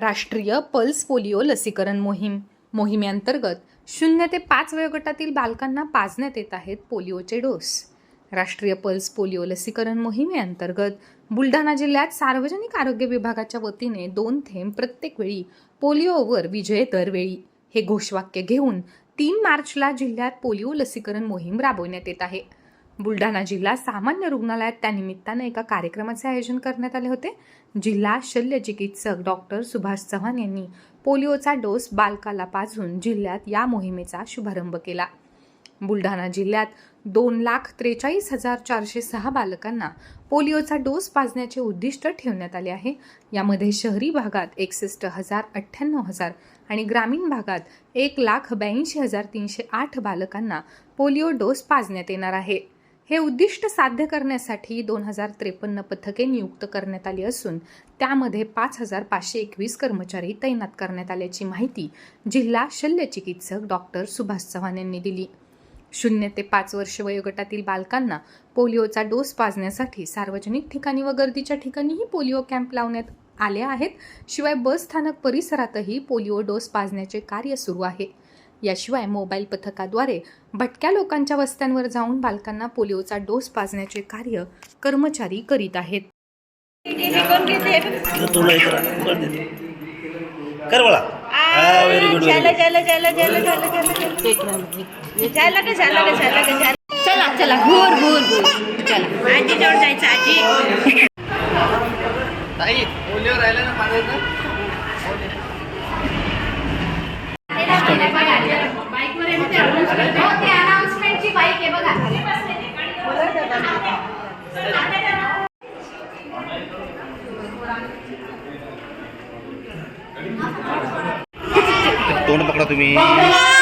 राष्ट्रीय pulse polio लसीकरण मोहीम. मोहिमेअंतर्गत शून्य ते पाच वयोगटातील बालकांना पाजण्यात येत आहेत पोलिओचे डोस. राष्ट्रीय पल्स पोलिओ लसीकरण मोहिमेअंतर्गत बुलढाणा जिल्ह्यात सार्वजनिक आरोग्य विभागाच्या वतीने दोन थेंब प्रत्येक वेळी पोलिओवर विजय दरवेळी. हे घोषवाक्य घेऊन तीन मार्चला जिल्ह्यात पोलिओ लसीकरण मोहीम राबवण्यात येत आहे. बुलढाणा जिल्हा सामान्य रुग्णालयात त्यानिमित्तानं एका कार्यक्रमाचे आयोजन करण्यात आले होते. जिल्हा शल्य चिकित्सक डॉक्टर सुभाष चव्हाण यांनी पोलिओचा डोस बालकाला पाजून जिल्ह्यात या मोहिमेचा शुभारंभ केला. बुलढाणा जिल्ह्यात दोन लाख त्रेचाळीस हजार चारशे सहा बालकांना पोलिओचा डोस पाजण्याचे उद्दिष्ट ठेवण्यात आले आहे. यामध्ये शहरी भागात एकसष्ट हजार अठ्ठ्याण्णव हजार आणि ग्रामीण भागात एक लाख ब्याऐंशी हजार तीनशे आठ बालकांना पोलिओ डोस पाजण्यात येणार आहे. हे उद्दिष्ट साध्य करण्यासाठी दोन हजार त्रेपन्न पथके नियुक्त करण्यात आली असून त्यामध्ये पाच हजार पाचशे एकवीस कर्मचारी तैनात करण्यात आल्याची माहिती जिल्हा शल्य चिकित्सक डॉक्टर सुभाष चव्हाण यांनी दिली. शून्य ते पाच वर्ष वयोगटातील बालकांना पोलिओचा डोस पाजण्यासाठी सार्वजनिक ठिकाणी व गर्दीच्या ठिकाणीही पोलिओ कॅम्प लावण्यात आले आहेत. शिवाय बस स्थानक परिसरातही पोलिओ डोस पाजण्याचे कार्य सुरू आहे. याशिवाय मोबाईल पथकाद्वारे भटक्या लोकांच्या वस्त्यांवर जाऊन बालकांना पोलिओचा डोस पाजण्याचे कार्य कर्मचारी करीत आहेत. चला चला घोर घोर चला. आजी जवळ जायचं आजी. ताई पोलिओ राहिलं ना माझं तोंड पकडा तुम्ही.